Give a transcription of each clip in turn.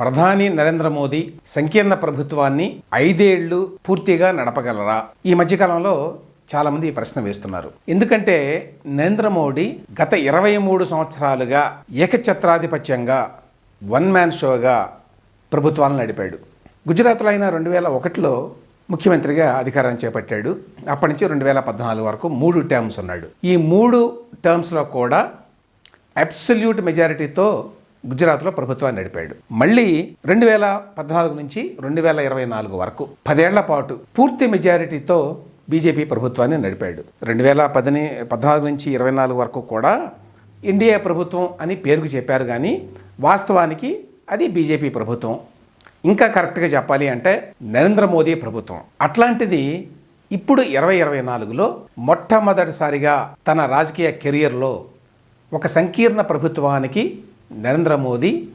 ప్రధాని నరేంద్ర మోదీ సంకీర్ణ ప్రభుత్వాన్ని ఐదేళ్ళు పూర్తిగా నడపగలరా? ఈ మధ్యకాలంలో చాలామంది ఈ ప్రశ్న వేస్తున్నారు. ఎందుకంటే నరేంద్ర మోడీ గత ఇరవై మూడు సంవత్సరాలుగా ఏకఛత్రాధిపత్యంగా వన్ మ్యాన్ షోగా ప్రభుత్వాలను నడిపాడు. గుజరాత్లో అయిన రెండు వేల ఒకటిలో ముఖ్యమంత్రిగా అధికారం చేపట్టాడు. అప్పటి నుంచి రెండు వేల పద్నాలుగు వరకు మూడు టర్మ్స్ ఉన్నాడు. ఈ మూడు టర్మ్స్లో కూడా అబ్సల్యూట్ మెజారిటీతో గుజరాత్లో ప్రభుత్వాన్ని నడిపాడు. మళ్ళీ రెండు వేల పద్నాలుగు నుంచి రెండు వేల ఇరవై నాలుగు వరకు పదేళ్ళ పాటు పూర్తి మెజారిటీతో బీజేపీ ప్రభుత్వాన్ని నడిపాడు. రెండు వేల పదిని పద్నాలుగు నుంచి ఇరవై నాలుగు వరకు కూడా ఇండియా ప్రభుత్వం అని పేరుకు చెప్పారు కానీ వాస్తవానికి అది బీజేపీ ప్రభుత్వం. ఇంకా కరెక్ట్గా చెప్పాలి అంటే నరేంద్ర మోదీ ప్రభుత్వం. అట్లాంటిది ఇప్పుడు ఇరవై ఇరవై నాలుగులో మొట్టమొదటిసారిగా తన రాజకీయ కెరియర్లో ఒక సంకీర్ణ ప్రభుత్వానికి నరేంద్ర మోదీ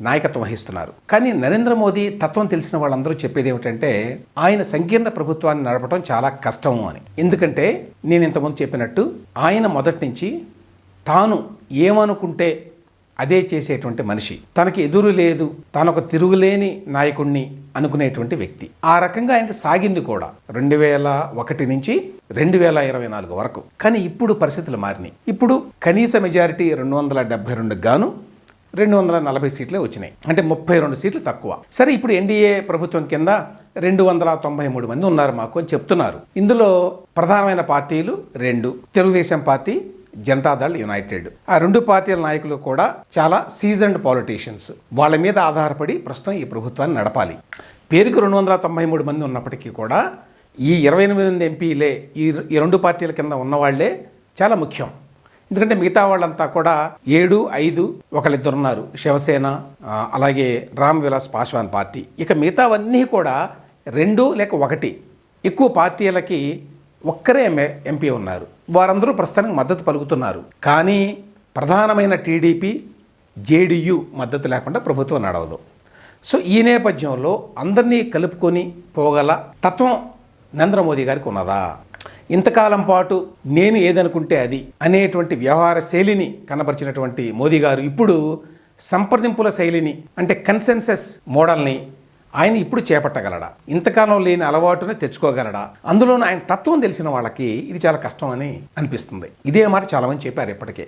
నాయకత్వం వహిస్తున్నారు. కానీ నరేంద్ర మోదీ తత్వం తెలిసిన వాళ్ళందరూ చెప్పేది ఏమిటంటే ఆయన సంకీర్ణ ప్రభుత్వాన్ని నడపడం చాలా కష్టం అని. ఎందుకంటే నేను ఇంతకుముందు చెప్పినట్టు ఆయన మొదటి నుంచి తాను ఏమనుకుంటే అదే చేసేటువంటి మనిషి. తనకి ఎదురు లేదు తనొక తిరుగులేని నాయకుడిని అనుకునేటువంటి వ్యక్తి. ఆ రకంగా ఆయనకు సాగింది కూడా రెండు వేల ఒకటి నుంచి రెండు వేల ఇరవై నాలుగు వరకు. కానీ ఇప్పుడు పరిస్థితులు మారినాయి. ఇప్పుడు కనీస మెజారిటీ రెండు వందల డెబ్బై రెండు గాను రెండు వందల నలభై సీట్లే వచ్చినాయి. అంటే ముప్పై రెండు సీట్లు తక్కువ. సరే ఇప్పుడు ఎన్డీఏ ప్రభుత్వం కింద రెండు వందల తొంభై మూడు మంది ఉన్నారు మాకు అని చెప్తున్నారు. ఇందులో ప్రధానమైన పార్టీలు రెండు. Telugu Desam party Janata Dal united. ఆ రెండు పార్టీల నాయకులు కూడా చాలా సీజన్డ్ పాలిటీషియన్స్. వాళ్ళ మీద ఆధారపడి ప్రస్తుతం ఈ ప్రభుత్వాన్ని నడపాలి. పేరుకు రెండు వందల తొంభై మూడు మంది ఉన్నప్పటికీ కూడా ఈ ఇరవై ఎనిమిది మంది ఎంపీలే ఈ ఈ రెండు పార్టీల కింద ఉన్నవాళ్ళే చాలా ముఖ్యం. ఎందుకంటే మిగతా వాళ్ళంతా కూడా ఏడు ఐదు ఒకళ్ళిద్దరు ఉన్నారు శివసేన అలాగే రామ్ విలాస్ పాస్వాన్ పార్టీ. ఇక మిగతావన్నీ కూడా రెండు లేక ఒకటి. ఎక్కువ పార్టీలకి ఒక్కరే ఎంఏ ఎంపీ ఉన్నారు. వారందరూ ప్రస్తుతానికి మద్దతు పలుకుతున్నారు. కానీ ప్రధానమైన టీడీపీ జేడీయూ మద్దతు లేకుండా ప్రభుత్వం నడవదు. సో ఈ నేపథ్యంలో అందరినీ కలుపుకొని పోగల తత్వం నరేంద్ర మోదీ గారికి ఉన్నదా? ఇంతకాలం పాటు నేను ఏదనుకుంటే అది అనేటువంటి వ్యవహార శైలిని కనబరిచినటువంటి మోదీ గారు ఇప్పుడు సంప్రదింపుల శైలిని అంటే కన్సెన్సెస్ మోడల్ని ఆయన ఇప్పుడు చేపట్టగలడా? ఇంతకాలం లేని అలవాటుని తెచ్చుకోగలడా? అందులోనూ ఆయన తత్వం తెలిసిన వాళ్ళకి ఇది చాలా కష్టం అని అనిపిస్తుంది. ఇదే మాట చాలామంది చెప్పారు ఇప్పటికే.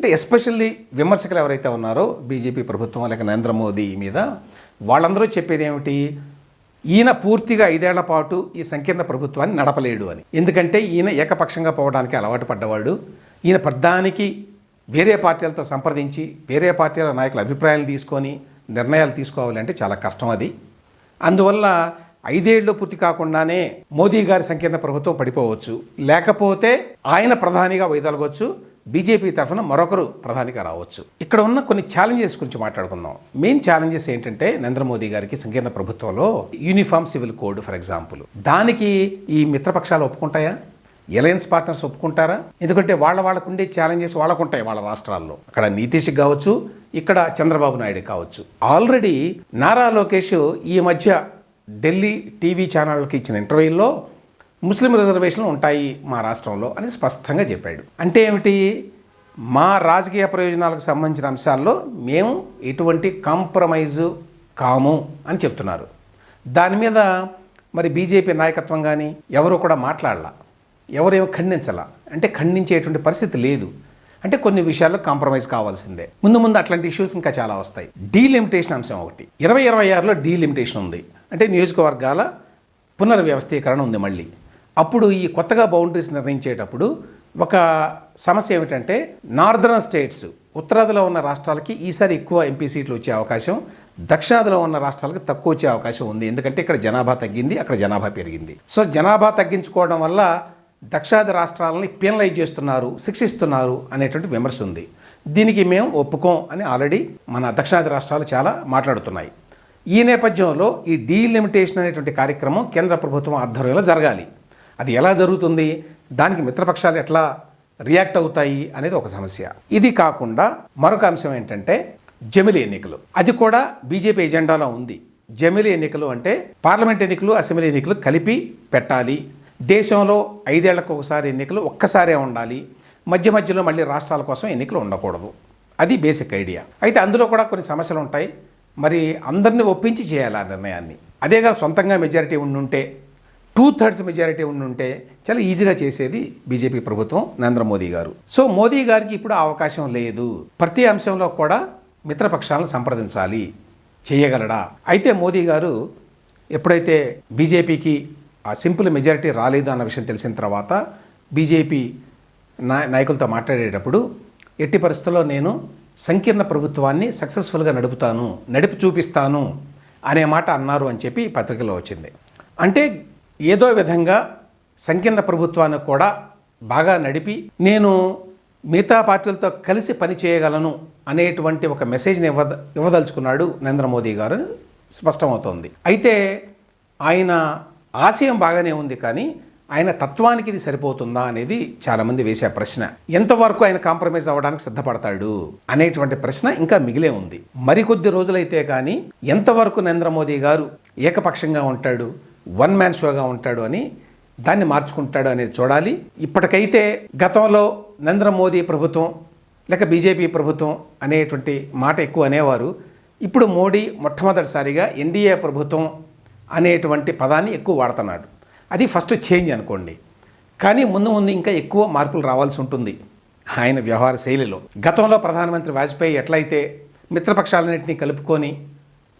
అంటే ఎస్పెషల్లీ విమర్శకులు ఎవరైతే ఉన్నారో బీజేపీ ప్రభుత్వం లేక నరేంద్ర మోదీ మీద వాళ్ళందరూ చెప్పేది ఏమిటి ఈయన పూర్తిగా ఐదేళ్ళ పాటు ఈ సంకీర్ణ ప్రభుత్వాన్ని నడపలేడు అని. ఎందుకంటే ఈయన ఏకపక్షంగా పోవడానికి అలవాటు పడ్డవాడు. ఈయన ప్రధానికి వేరే పార్టీలతో సంప్రదించి వేరే పార్టీల నాయకుల అభిప్రాయాలు తీసుకొని నిర్ణయాలు తీసుకోవాలంటే చాలా కష్టం అది. అందువల్ల ఐదేళ్ళు పూర్తి కాకుండానే మోదీ గారి సంకీర్ణ ప్రభుత్వం పడిపోవచ్చు. లేకపోతే ఆయన ప్రధానిగా వైదొలగవచ్చు బీజేపీ తరఫున మరొకరు ప్రధానిగా రావచ్చు. ఇక్కడ ఉన్న కొన్ని ఛాలెంజెస్ గురించి మాట్లాడుకుందాం. మెయిన్ ఛాలెంజెస్ ఏంటంటే నరేంద్ర మోదీ గారికి సంకీర్ణ ప్రభుత్వంలో uniform civil code for example దానికి ఈ మిత్రపక్షాలు ఒప్పుకుంటాయా? ఎలయన్స్ పార్ట్నర్స్ ఒప్పుకుంటారా? ఎందుకంటే వాళ్ళ వాళ్ళకుండే ఛాలెంజెస్ వాళ్ళకు ఉంటాయి వాళ్ళ రాష్ట్రాల్లో. అక్కడ నితీష్కి కావచ్చు ఇక్కడ చంద్రబాబు నాయుడు కావచ్చు. ఆల్రెడీ నారా లోకేష్ ఈ మధ్య ఢిల్లీ టీవీ ఛానళ్ళకి ఇచ్చిన ఇంటర్వ్యూలో ముస్లిం రిజర్వేషన్లు ఉంటాయి మా రాష్ట్రంలో అని స్పష్టంగా చెప్పాడు. అంటే ఏమిటి? మా రాజకీయ ప్రయోజనాలకు సంబంధించిన అంశాల్లో మేము ఎటువంటి కాంప్రమైజు కాము అని చెప్తున్నారు. దాని మీద మరి బీజేపీ నాయకత్వం కానీ ఎవరు కూడా మాట్లాడాల. ఎవరేమో ఖండించాల. అంటే ఖండించేటువంటి పరిస్థితి లేదు. అంటే కొన్ని విషయాల్లో కాంప్రమైజ్ కావాల్సిందే. ముందు ముందు అట్లాంటి ఇష్యూస్ ఇంకా చాలా వస్తాయి. డీలిమిటేషన్ అంశం ఒకటి. ఇరవై ఇరవై ఆరులో డీలిమిటేషన్ ఉంది. అంటే నియోజకవర్గాల పునర్వ్యవస్థీకరణ ఉంది మళ్ళీ. అప్పుడు ఈ కొత్తగా బౌండరీస్ నిర్ణయించేటప్పుడు ఒక సమస్య ఏమిటంటే నార్దర్న్ స్టేట్స్ ఉత్తరాదిలో ఉన్న రాష్ట్రాలకి ఈసారి ఎక్కువ ఎంపీ సీట్లు వచ్చే అవకాశం దక్షిణాదిలో ఉన్న రాష్ట్రాలకు తక్కువ వచ్చే అవకాశం ఉంది. ఎందుకంటే ఇక్కడ జనాభా తగ్గింది అక్కడ జనాభా పెరిగింది. సో జనాభా తగ్గించుకోవడం వల్ల దక్షిణాది రాష్ట్రాలని పీనలైజ్ చేస్తున్నారు శిక్షిస్తున్నారు అనేటువంటి విమర్శ ఉంది. దీనికి మేము ఒప్పుకోం అని ఆల్రెడీ మన దక్షిణాది రాష్ట్రాలు చాలా మాట్లాడుతున్నాయి. ఈ నేపథ్యంలో ఈ డీలిమిటేషన్ అనేటువంటి కార్యక్రమం కేంద్ర ప్రభుత్వం ఆధ్వర్యంలో జరగాలి. అది ఎలా జరుగుతుంది? దానికి మిత్రపక్షాలు ఎట్లా రియాక్ట్ అవుతాయి అనేది ఒక సమస్య. ఇది కాకుండా మరొక అంశం ఏంటంటే జమిలి ఎన్నికలు. అది కూడా బీజేపీ ఎజెండాలో ఉంది. జమిలి ఎన్నికలు అంటే పార్లమెంట్ ఎన్నికలు అసెంబ్లీ ఎన్నికలు కలిపి పెట్టాలి. దేశంలో ఐదేళ్ళకు ఒకసారి ఎన్నికలు ఒక్కసారే ఉండాలి. మధ్య మధ్యలో మళ్ళీ రాష్ట్రాల కోసం ఎన్నికలు ఉండకూడదు. అది బేసిక్ ఐడియా. అయితే అందులో కూడా కొన్ని సమస్యలు ఉంటాయి. మరి అందరిని ఒప్పించి చేయాలి ఆ నిర్ణయాన్ని. అదేగా సొంతంగా మెజారిటీ ఉండుంటే టూ థర్డ్స్ మెజారిటీ ఉండుంటే చాలా ఈజీగా చేసేది బీజేపీ ప్రభుత్వం నరేంద్ర మోదీ గారు. సో మోదీ గారికి ఇప్పుడు అవకాశం లేదు. ప్రతి అంశంలో కూడా మిత్రపక్షాలను సంప్రదించాలి. చేయగలడా? అయితే మోదీ గారు ఎప్పుడైతే బీజేపీకి ఆ సింపుల్ మెజారిటీ రాలేదు అన్న విషయం తెలిసిన తర్వాత బీజేపీ నా నాయకులతో మాట్లాడేటప్పుడు ఎట్టి పరిస్థితుల్లో నేను సంకీర్ణ ప్రభుత్వాన్ని సక్సెస్ఫుల్గా నడుపుతాను నడిపి చూపిస్తాను అనే మాట అన్నారు అని చెప్పి పత్రికలో వచ్చింది. అంటే ఏదో విధంగా సంకీర్ణ ప్రభుత్వాన్ని కూడా బాగా నడిపి నేను మిగతా పార్టీలతో కలిసి పని చేయగలను అనేటువంటి ఒక మెసేజ్ని ఇవ్వ ఇవ్వదలుచుకున్నాడు నరేంద్ర మోదీ గారు. స్పష్టమవుతోంది. అయితే ఆయన ఆశయం బాగానే ఉంది కానీ ఆయన తత్వానికి ఇది సరిపోతుందా అనేది చాలామంది వేసే ప్రశ్న. ఎంతవరకు ఆయన కాంప్రమైజ్ అవ్వడానికి సిద్ధపడతాడు అనేటువంటి ప్రశ్న ఇంకా మిగిలే ఉంది. మరికొద్ది రోజులైతే కానీ ఎంతవరకు నరేంద్ర మోదీ గారు ఏకపక్షంగా ఉంటాడు వన్ మ్యాన్ షోగా ఉంటాడు అని దాన్ని మార్చుకుంటాడు అనేది చూడాలి. ఇప్పటికైతే గతంలో నరేంద్ర మోదీ ప్రభుత్వం లేక బీజేపీ ప్రభుత్వం అనేటువంటి మాట ఎక్కువ అనేవారు. ఇప్పుడు మోడీ మొట్టమొదటిసారిగా ఎన్డీఏ ప్రభుత్వం అనేటువంటి పదాన్ని ఎక్కువ వాడుతున్నాడు. అది ఫస్ట్ చేంజ్ అనుకోండి. కానీ ముందు ముందు ఇంకా ఎక్కువ మార్పులు రావాల్సి ఉంటుంది ఆయన వ్యవహార శైలిలో. గతంలో ప్రధానమంత్రి వాజ్పేయి ఎట్లయితే మిత్రపక్షాలన్నింటినీ కలుపుకొని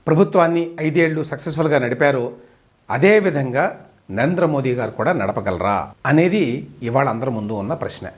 ప్రభుత్వాన్ని ఐదేళ్ళు సక్సెస్ఫుల్గా నడిపారో అదేవిధంగా నరేంద్ర మోదీ గారు కూడా నడపగలరా అనేది ఇవాళ అందరి ముందు ఉన్న ప్రశ్న.